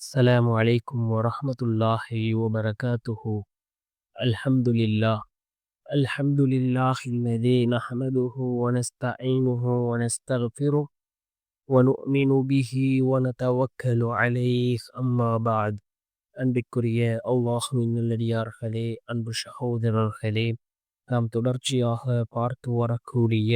السلام عليكم ورحمة الله وبركاته الحمد لله الحمد لله الذي نحمده ونستعينه ونستغفره ونؤمن به ونتوكل عليه أما بعد அன்பிற்குரிய அல்லாஹுவின் நல்லடியார்களே அன்பு சகோதரர்களே நாம் தொடர்ச்சியாக பார்த்து வரக்கூடிய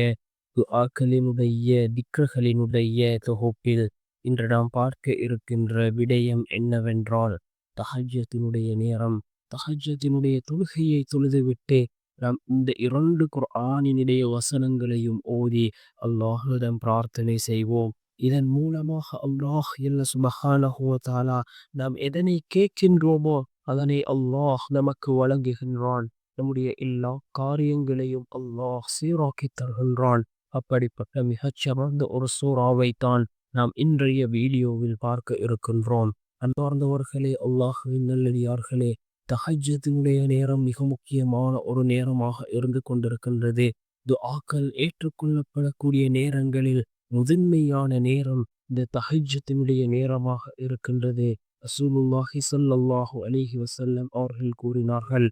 துஆக்களினுடைய திக்ருகளினுடைய தொகுப்பில் இன்று நாம் பார்க்க இருக்கின்ற விடயம் என்னவென்றால் தஹஜத்தினுடைய நேரம். தஹஜத்தினுடைய தொழுகையை தொழுதுவிட்டு நாம் இந்த இரண்டு குர்ஆனினுடைய வசனங்களையும் ஓதி அல்லாஹுடன் பிரார்த்தனை செய்வோம். இதன் மூலமாக அல்லாஹ் இல்ல சுபஹானஹுவதாலா நாம் எதனை கேட்கின்றோமோ அதனை அல்லாஹ் நமக்கு வழங்குகின்றான். நம்முடைய எல்லா காரியங்களையும் அல்லாஹ் சீராக்கி தருகின்றான். அப்படிப்பட்ட மிகச்சிறந்த ஒரு சூறாவை தான் நாம் இன்றைய வீடியோவில் பார்க்க இருக்கின்றோம். அன்பார்ந்தவர்களே அல்லாஹுவின் நல்லடியார்களே தஹஜத்தினுடைய நேரம் மிக முக்கியமான ஒரு நேரமாக இருந்து கொண்டிருக்கின்றது. துஆக்கள் ஏற்றுக்கொள்ளப்படக்கூடிய நேரங்களில் முதன்மையான நேரம் இந்த தஹஜத்தினுடைய நேரமாக இருக்கின்றது. அசூலுல்லாஹி சல்லாஹு அலிஹி வசல்லம் அவர்கள் கூறினார்கள்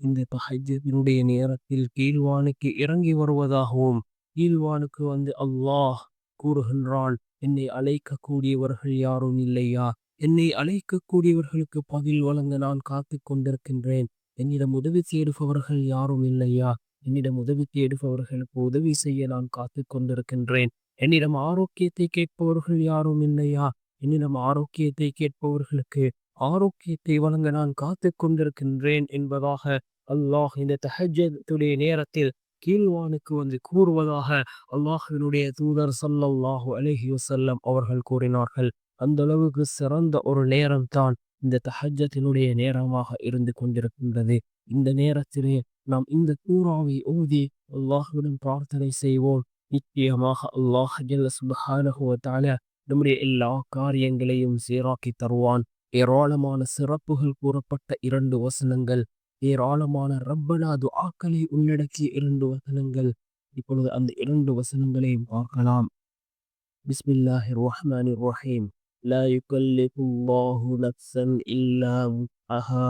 இந்த தஹஜத்தினுடைய நேரத்தில் கீழ்வானுக்கு இறங்கி வருவதாகவும் கீழ்வானுக்கு வந்து அல்லாஹ் கூறுகின்றான் என்னை அழைக்கக்கூடியவர்கள் யாரும் இல்லையா? என்னை அழைக்கக்கூடியவர்களுக்கு பதில் வழங்க நான் காத்து கொண்டிருக்கின்றேன். என்னிடம் உதவி தேடுபவர்கள் யாரும் இல்லையா? என்னிடம் உதவி தேடுபவர்களுக்கு உதவி செய்ய நான் காத்து கொண்டிருக்கின்றேன். என்னிடம் ஆரோக்கியத்தை கேட்பவர்கள் யாரும் இல்லையா? என்னிடம் ஆரோக்கியத்தை கேட்பவர்களுக்கு ஆரோக்கியத்தை வழங்க நான் காத்து கொண்டிருக்கின்றேன் என்பதாக அல்லாஹ் இந்த தஹஜத்துடைய நேரத்தில் கீழ்வானுக்கு வந்து கூறுவதாக அல்லாஹினுடைய தூதர் சல்லல்லாஹு அலஹி வசல்லம் அவர்கள் கூறினார்கள். அந்த அளவுக்கு சிறந்த ஒரு நேரம் தான் இந்த தஹஜத்தினுடைய நேரமாக இருந்து கொண்டிருக்கின்றது. இந்த நேரத்திலே நாம் இந்த கூறாவை ஊதி அல்லாஹுடன் பிரார்த்தனை செய்வோம். நிச்சயமாக அல்லாஹ் சுபஹானஹுவத்தால நம்முடைய எல்லா காரியங்களையும் சீராக்கி தருவான். ஏராளமான சிறப்புகள் கூறப்பட்ட இரண்டு வசனங்கள் ஏராளமான ரப்பனா துஆக்களை உள்ளடக்கிய இரண்டு வசனங்கள் இப்பொழுது அந்த இரண்டு வசனங்களையும் பார்க்கலாம் பிஸ்மில்லாஹிர் ரஹ்மானிர் ரஹீம் لا يكلف الله نفسا إلا وسعها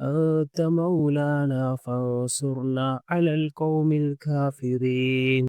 أنت مولانا فانصرنا على القوم الكافرين.